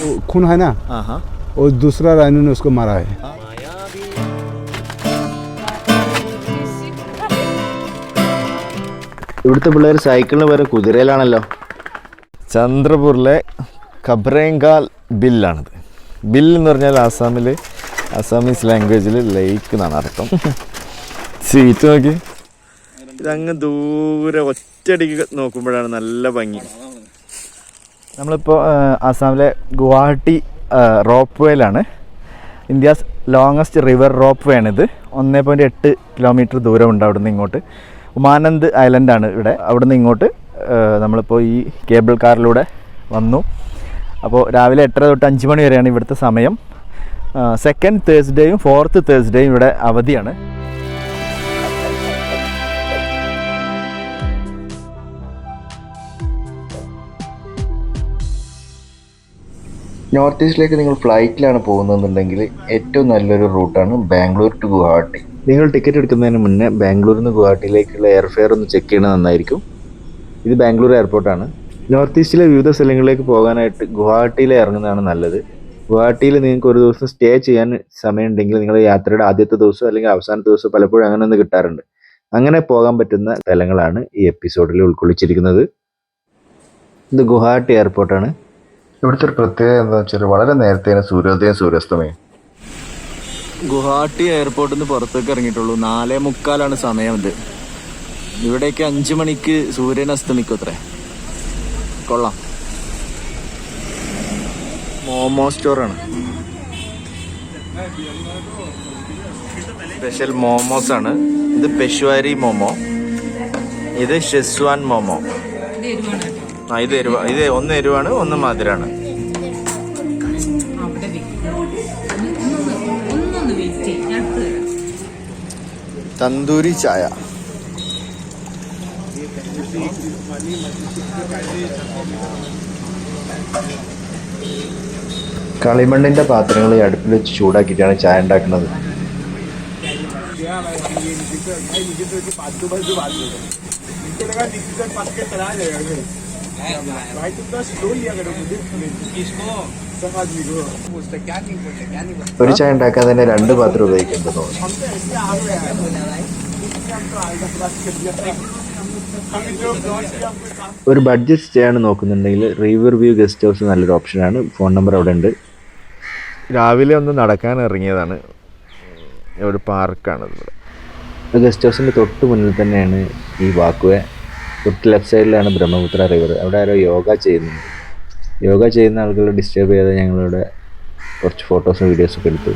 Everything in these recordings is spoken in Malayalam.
वो खून है ना हाँ हाँ वो दूसरा राइनो ने उसको मारा है ഇവിടുത്തെ പിള്ളേർ സൈക്കിളിന് പകരം കുതിരയിലാണല്ലോ ചന്ദ്രപൂരിലെ ഖബ്രേങ്കാൽ ബില്ലാണിത് ബിൽ എന്ന് പറഞ്ഞാൽ ആസാമിൽ ആസാമീസ് ലാംഗ്വേജിൽ ലേക്ക് എന്നാണ് അർത്ഥം സീറ്റ് നോക്കി ഇതങ്ങ് ദൂരെ ഒറ്റയടിക്ക് നോക്കുമ്പോഴാണ് നല്ല ഭംഗി നമ്മളിപ്പോൾ ആസാമിലെ ഗുവാഹട്ടി റോപ്പ് വേയിലാണ് India's longest river ropeway ആണിത് ഒന്നേ പോയിന്റ് എട്ട് കിലോമീറ്റർ ദൂരമുണ്ട് അവിടുന്ന് ഇങ്ങോട്ട്. ഉമാനന്ദ് ഐലൻഡാണ് ഇവിടെ. അവിടുന്ന് ഇങ്ങോട്ട് നമ്മളിപ്പോൾ ഈ കേബിൾ കാറിലൂടെ വന്നു. അപ്പോൾ രാവിലെ എട്ടര തൊട്ട് അഞ്ച് മണി വരെയാണ് ഇവിടുത്തെ സമയം. സെക്കൻഡ് തേഴ്സ്ഡേയും ഫോർത്ത് തേഴ്സ്ഡേയും ഇവിടെ അവധിയാണ്. നോർത്ത് ഈസ്റ്റിലേക്ക് നിങ്ങൾ ഫ്ലൈറ്റിലാണ് പോകുന്നതെന്നുണ്ടെങ്കിൽ ഏറ്റവും നല്ലൊരു റൂട്ടാണ് ബാംഗ്ലൂർ ടു ഗുവാഹട്ടി. നിങ്ങൾ ടിക്കറ്റ് എടുക്കുന്നതിന് മുന്നേ ബാംഗ്ലൂരിൽ നിന്ന് ഗുവാഹട്ടിയിലേക്കുള്ള എയർഫെയർ ഒന്ന് ചെക്ക് ചെയ്യണത് നന്നായിരിക്കും. ഇത് ബാംഗ്ലൂർ എയർപോർട്ടാണ് നോർത്ത് ഈസ്റ്റിലെ വിവിധ സ്ഥലങ്ങളിലേക്ക് പോകാനായിട്ട് ഗുവാഹട്ടിയിൽ ഇറങ്ങുന്നതാണ് നല്ലത്. ഗുവാഹട്ടിയിൽ നിങ്ങൾക്ക് ഒരു ദിവസം സ്റ്റേ ചെയ്യാൻ സമയമുണ്ടെങ്കിൽ നിങ്ങളുടെ യാത്രയുടെ ആദ്യത്തെ ദിവസം അല്ലെങ്കിൽ അവസാനത്തെ ദിവസം പലപ്പോഴും അങ്ങനെ ഒന്ന് കിട്ടാറുണ്ട്. അങ്ങനെ പോകാൻ പറ്റുന്ന സ്ഥലങ്ങളാണ് ഈ എപ്പിസോഡിൽ ഉൾക്കൊള്ളിച്ചിരിക്കുന്നത്. ഇത് ഗുവാഹട്ടി എയർപോർട്ടാണ് ഇവിടുത്തെ ഒരു പ്രത്യേകത എന്താണെന്ന് വെച്ചാൽ വളരെ നേരത്തെ സൂര്യോദയം സൂര്യാസ്തമയം. ഗുവാഹട്ടി എയർപോർട്ടിൽ നിന്ന് പുറത്തേക്ക് ഇറങ്ങിയിട്ടുള്ളൂ. നാലേ മുക്കാലാണ് സമയം ഇത്. ഇവിടേക്ക് അഞ്ചു മണിക്ക് സൂര്യൻ അസ്തമിക്കും അത്രേ. കൊള്ളാം. മോമോ സ്റ്റോറാണ്. സ്പെഷ്യൽ മോമോസ് ആണ് ഇത് പെഷുവാരി മോമോ. ഇത് ഷെസ്വാൻ മോമോ. ആ ഇത് എരിവ ഇത് ഒന്ന് എരിവാണ് ഒന്ന് മധുരാണ്. തന്തൂരി ചായ. കളിമണ്ണിന്റെ പാത്രങ്ങൾ ഈ അടുപ്പിൽ വെച്ച് ചൂടാക്കിയിട്ടാണ് ചായ ഉണ്ടാക്കുന്നത്. ഒരു ചായ ഉണ്ടാക്കാൻ തന്നെ രണ്ട് പാത്രം ഉപയോഗിക്കേണ്ടത് ഒരു ബഡ്ജറ്റ് സ്റ്റേ ആണ് നോക്കുന്നുണ്ടെങ്കിൽ റിവർ വ്യൂ ഗസ്റ്റ് ഹൗസ് നല്ലൊരു ഓപ്ഷനാണ് ഫോൺ നമ്പർ അവിടെ ഉണ്ട്. രാവിലെ ഒന്ന് നടക്കാൻ ഇറങ്ങിയതാണ്. ഒരു പാർക്കാണ് ഗസ്റ്റ് ഹൗസിന്റെ തൊട്ട് മുന്നിൽ തന്നെയാണ് ഈ വാക്കുവേ. തൊട്ട് ലെഫ്റ്റ് സൈഡിലാണ് ബ്രഹ്മപുത്ര റിവർ അവിടെ ആരോ യോഗ ചെയ്യുന്നുണ്ട്. യോഗ ചെയ്യുന്ന ആളുകളെ ഡിസ്റ്റർബ് ചെയ്യാതെ ഞങ്ങളിവിടെ കുറച്ച് ഫോട്ടോസും വീഡിയോസും ഒക്കെ എടുത്തു.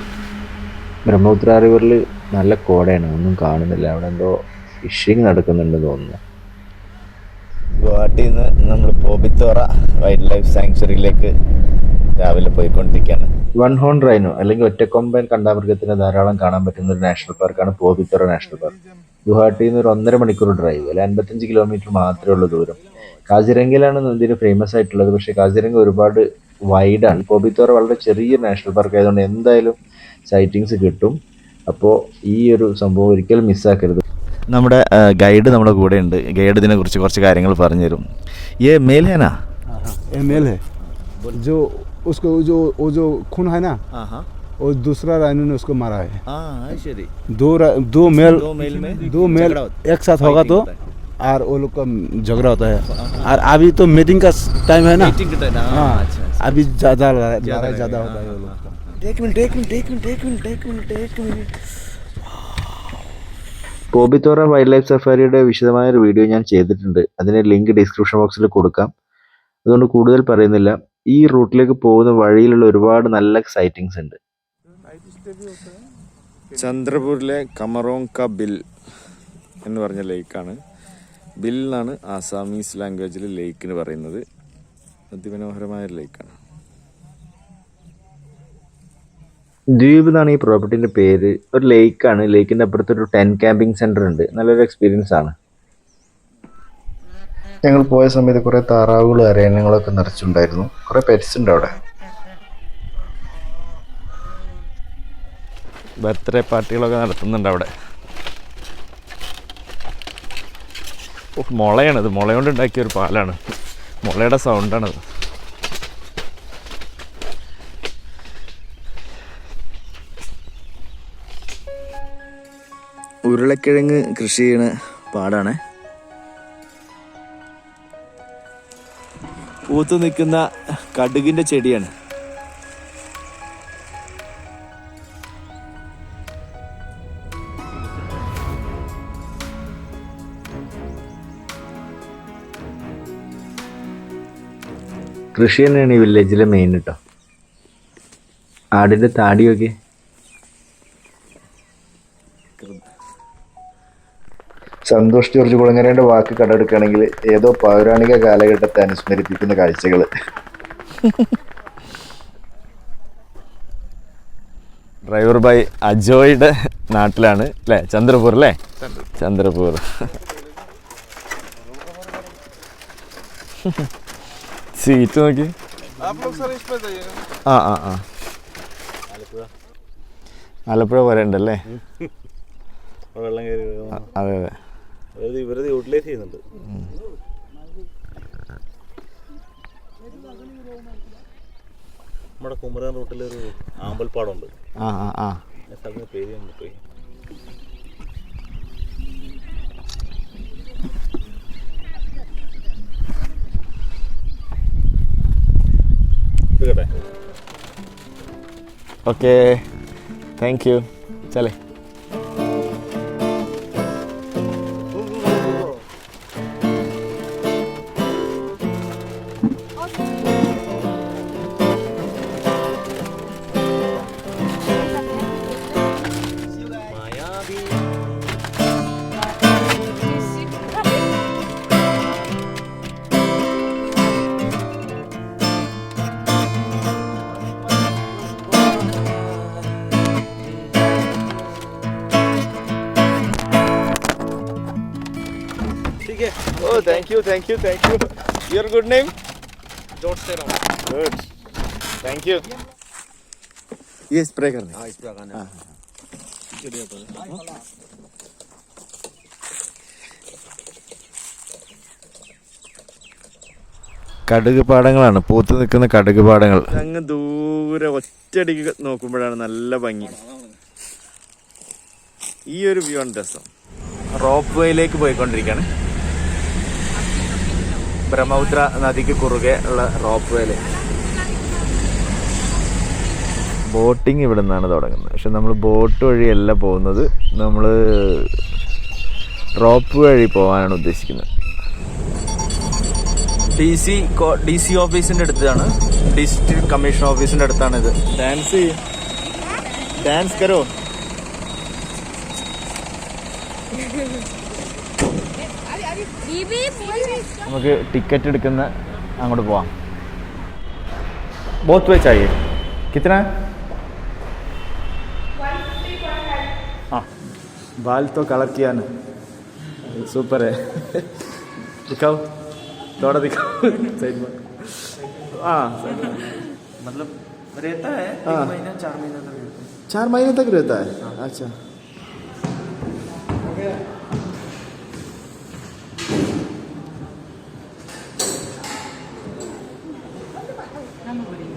ബ്രഹ്മപുത്ര റിവറിൽ നല്ല കോടയാണ് ഒന്നും കാണുന്നില്ല. അവിടെ എന്തോ ഫിഷിങ് നടക്കുന്നുണ്ടെന്ന് തോന്നുന്നു. ഗുവാഹട്ടിയിൽ നിന്ന് നമ്മൾ പോബിത്തോറ വൈൽഡ് ലൈഫ് സാങ്ച്വറിയിലേക്ക് രാവിലെ പോയിക്കൊണ്ടിരിക്കുകയാണ് വൺ ഹോൺ റൈനോ അല്ലെങ്കിൽ ഒറ്റക്കൊമ്പൻ കണ്ടാമൃഗത്തിന് ധാരാളം കാണാൻ പറ്റുന്ന ഒരു നാഷണൽ പാർക്കാണ് പോബിത്തോറ നാഷണൽ പാർക്ക് ഗുവാഹട്ടിയിൽ നിന്ന് ഒരു ഒന്നര മണിക്കൂർ ഡ്രൈവ് അല്ലെ അൻപത്തഞ്ച് കിലോമീറ്റർ മാത്രമേ ഉള്ളൂ ദൂരം കാസിരംഗയിലാണ് ഇതിന് ഫേമസ് ആയിട്ടുള്ളത് പക്ഷേ കാസിരംഗ ഒരുപാട് വൈഡാണ് പോബിത്തോറ വളരെ ചെറിയ നാഷണൽ പാർക്ക് ആയതുകൊണ്ട് എന്തായാലും സൈറ്റിങ്സ് കിട്ടും അപ്പോൾ ഈ ഒരു സംഭവം ഒരിക്കലും മിസ്സാക്കരുത് നമ്മുടെ ഗൈഡ് നമ്മുടെ കൂടെ ഉണ്ട് ഗൈഡ് ഇതിനെ കുറിച്ച് കുറച്ച് കാര്യങ്ങൾ പറഞ്ഞു തരും ഏ മേലേനാ एम एल है जो उसको जो वो जो खून है ना वो दूसरा राइनो ने उसको मारा है ശരി दो रा- दो मेल दो मेल में दो मेल झगड़ा होता एक साथ होगा तो Fighting और वो लोग का झगड़ा होता है और अभी तो मीटिंग का टाइम है ना हाँ अभी ज्यादा लड़ाई ज्यादा ज्यादा लड़ाई, होता है वो लोग का एक मिनट एक मिनट एक मिनट एक मिनट एक मिनट एक मिनट പോബിത്തോറ വൈൽഡ് ലൈഫ് സഫാരിയുടെ വിശദമായ ഒരു വീഡിയോ ഞാൻ ചെയ്തിട്ടുണ്ട് അതിന് ലിങ്ക് ഡിസ്ക്രിപ്ഷൻ ബോക്സിൽ കൊടുക്കാം അതുകൊണ്ട് കൂടുതൽ പറയുന്നില്ല ഈ റൂട്ടിലേക്ക് പോകുന്ന വഴിയിലുള്ള ഒരുപാട് നല്ല സൈറ്റിങ്സ് ഉണ്ട് ചന്ദ്രപൂരിലെ കമറോങ്ക ബിൽ എന്ന് പറഞ്ഞ ലേക്കാണ്. ബിൽ എന്നാണ് ആസാമീസ് ലാംഗ്വേജിൽ ലേക്കിന് പറയുന്നത്. അതിമനോഹരമായ ഒരു ലേക്കാണ്. ദ്വീപ് എന്നാണ് ഈ പ്രോപ്പർട്ടിന്റെ പേര്. ഒരു ലേക്കാണ്. ലേക്കിന്റെ അപ്പുറത്ത് ഒരു ടെൻ ക്യാമ്പിംഗ് സെന്റർ ഉണ്ട്. നല്ലൊരു എക്സ്പീരിയൻസ് ആണ്. ഞങ്ങൾ പോയ സമയത്ത് കുറെ താറാവുകളും അരയണങ്ങളൊക്കെ നിറച്ചുണ്ടായിരുന്നു. കുറെ പെറ്റ്സ് ഉണ്ട് അവിടെ. ബർത്ത്ഡേ പാർട്ടികളൊക്കെ നടത്തുന്നുണ്ട് അവിടെ. മുളയാണിത്. മുള ഉണ്ടാക്കിയ ഒരു പാലാണ്. മുളയുടെ സൗണ്ടാണത് ഉരുളക്കിഴങ്ങ് കൃഷി ചെയ്യണ പാടാണ്. പൂത്തു നിൽക്കുന്ന കടുകിന്റെ ചെടിയാണ്. കൃഷി തന്നെയാണ് ഈ വില്ലേജിലെ മെയിൻ കേട്ടോ ആടിന്റെ താടിയൊക്കെ സന്തോഷ് ജോർജ് കുളങ്ങരയുടെ വാക്ക് കടമെടുക്കുകയാണെങ്കിൽ ഏതോ പൗരാണിക കാലഘട്ടത്തെ അനുസ്മരിപ്പിക്കുന്ന കാഴ്ചകൾ ഡ്രൈവർ ബൈ അജോയുടെ നാട്ടിലാണ് അല്ലേ? ചന്ദ്രപൂർ അല്ലേ? ചന്ദ്രപൂർ. സീറ്റ് നോക്കി ആ ആ ആ ആലപ്പുഴ വരെ ഉണ്ടല്ലേ വെള്ളം കയറി അതെ അതെ അതായത് ഇവരത് യൂട്ടിലൈസ് ചെയ്യുന്നുണ്ട്. നമ്മുടെ കുമരൻ റൂട്ടിലൊരു ആമ്പൽപ്പാടമുണ്ട് ആ ആ ആ. ആ സ്ഥലത്തിന് പേര് പോയി. ओके थँक्यू चले. Oh, thank you, thank you, thank you. Your good name? George Good. Thank you. ये स्प्रे करने हाँ स्प्रे करने കടുക് പാടങ്ങളാണ് പൂത്ത് നിൽക്കുന്ന കടുക് പാടങ്ങൾ അങ്ങ് ദൂരെ ഒറ്റയടിക്ക് നോക്കുമ്പോഴാണ് നല്ല ഭംഗി ഈ ഒരു വ്യൂ ആണ് രസം റോപ്പ് വേയിലേക്ക് പോയിക്കൊണ്ടിരിക്കുകയാണ് ബ്രഹ്മപുത്ര നദിക്ക് കുറുകെ ഉള്ള റോപ്പ് വേൽ ബോട്ടിങ് ഇവിടെ നിന്നാണ് തുടങ്ങുന്നത്. പക്ഷെ നമ്മൾ ബോട്ട് വഴിയല്ല പോകുന്നത്. നമ്മൾ റോപ്പ് വഴി പോകാനാണ് ഉദ്ദേശിക്കുന്നത്. ഡി സി ഡി സി ഓഫീസിന്റെ അടുത്താണ്. ഡിസ്ട്രിക്ട് കമ്മീഷൻ ഓഫീസിന്റെ അടുത്താണ് ഇത് ഡാൻസ് ഡാൻസ് കരോ? നമുക്ക് ടിക്കറ്റ് എടുക്കുന്ന അങ്ങോട്ട് പോവാം ബോത്ത് വേ ചായേ कितना हाँ बाल तो कलर किया ना सुपर है दिखाओ थोड़ा दिखाओ साइड में हाँ मतलब रहता है हाँ। एक महीना चार महीना तक रहता है चार महीने तक रहता है अच्छा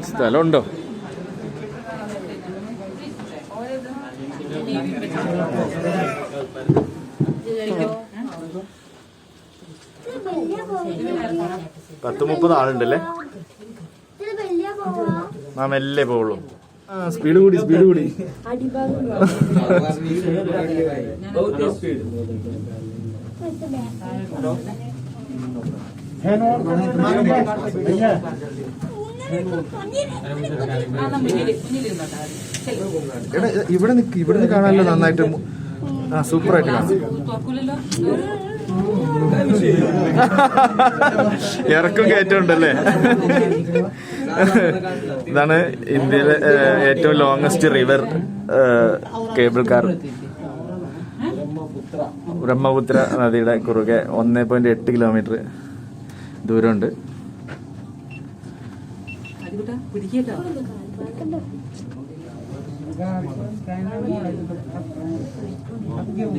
സ്ഥലമുണ്ടോ? പത്ത് മുപ്പത് ആളുണ്ടല്ലേ ആ മെല്ലെ പോവുള്ളൂ. ആ സ്പീഡ് കൂടി സ്പീഡ് കൂടി. എടാ ഇവിടെ നിക്ക് ഇവിടെ കാണാനല്ലോ നന്നായിട്ട് ആ സൂപ്പർ ആയിട്ട് കാണാം. ഇറക്കും കയറ്റം ഉണ്ടല്ലേ ഇതാണ് ഇന്ത്യയിലെ ഏറ്റവും longest river cable car Brahmaputra നദിയുടെ കുറുകെ ഒന്നേ പോയിന്റ് എട്ട് കിലോമീറ്റർ ദൂരമുണ്ട്. പിടിക്കട്ടോ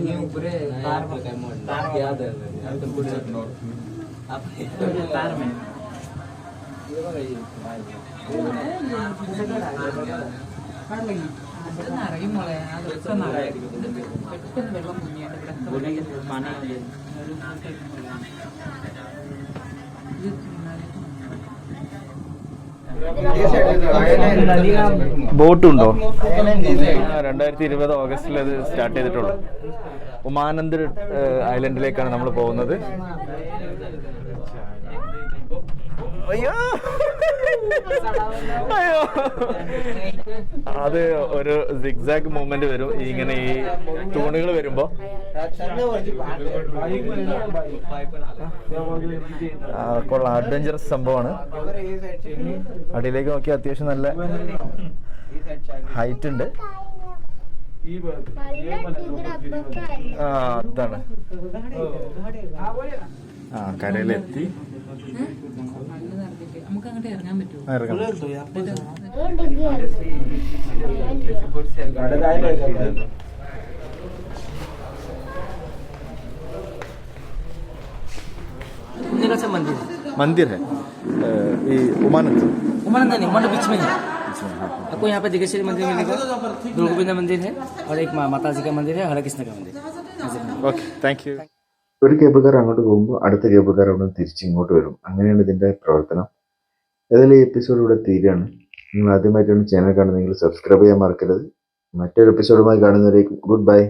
ನೀವು ಪೂರೇ ಕಾರ್ ಕಾರ್ ಯಾವ್ದು ಯಾವ್ದು ಕೂಡ ನೋಡಿ ಕಾರ್ ಮೇಲೆ അറിയും മോളെ അത് പെട്ടെന്ന് വെള്ളം മുങ്ങിയാണ് ഇവിടെ മണ ബോട്ടുണ്ടോ? രണ്ടായിരത്തി ഇരുപത് ഓഗസ്റ്റിൽ അത് സ്റ്റാർട്ട് ചെയ്തിട്ടുള്ളൂ. ഉമാനന്ദർ ഐലൻഡിലേക്കാണ് നമ്മൾ പോകുന്നത്. അയ്യോ! അയ്യോ. അത് ഒരു സിഗ്സാഗ് മൂവ്മെന്റ് വരും. ഇങ്ങനെ ഈ തൂണുകൾ വരുമ്പോ. കൊള്ളാം. അഡ്വഞ്ചറസ് സംഭവമാണ്. അടിയിലേക്ക് നോക്കി അത്യാവശ്യം നല്ല ഹൈറ്റ് ഉണ്ട്. അതാണ്. ആ കരയിലെത്തി. നമുക്ക് അങ്ങോട്ട് ഇറങ്ങാൻ പറ്റുമോ ആ, ഇറങ്ങാം घूमने का सब मंदिर है मंदिर है अ, ये उमानंद उमानंद नहीं उमानंद बीच में है आपको यहाँ पे दिगेश्वरी मंदिर मिलेगा दुर्गा गोविंद मंदिर है और एक मा- माता जी का मंदिर है हरे कृष्ण का मंदिर है ഓക്കെ താങ്ക് യു ഒരു കേബിൾ കാർ അങ്ങോട്ട് പോകുമ്പോൾ അടുത്ത കേബിൾ കാർ അവിടെ നിന്ന് തിരിച്ച് ഇങ്ങോട്ട് വരും അങ്ങനെയാണ് ഇതിൻ്റെ പ്രവർത്തനം ഏതായാലും ഈ എപ്പിസോഡ് ഇവിടെ തീരുകയാണ്. നിങ്ങൾ ആദ്യമായിട്ടാണ് ചാനൽ കാണുന്നതെങ്കിൽ സബ്സ്ക്രൈബ് ചെയ്യാൻ മറക്കരുത്. മറ്റൊരു എപ്പിസോഡുമായി കാണുന്നവരേക്കും ഗുഡ് ബൈ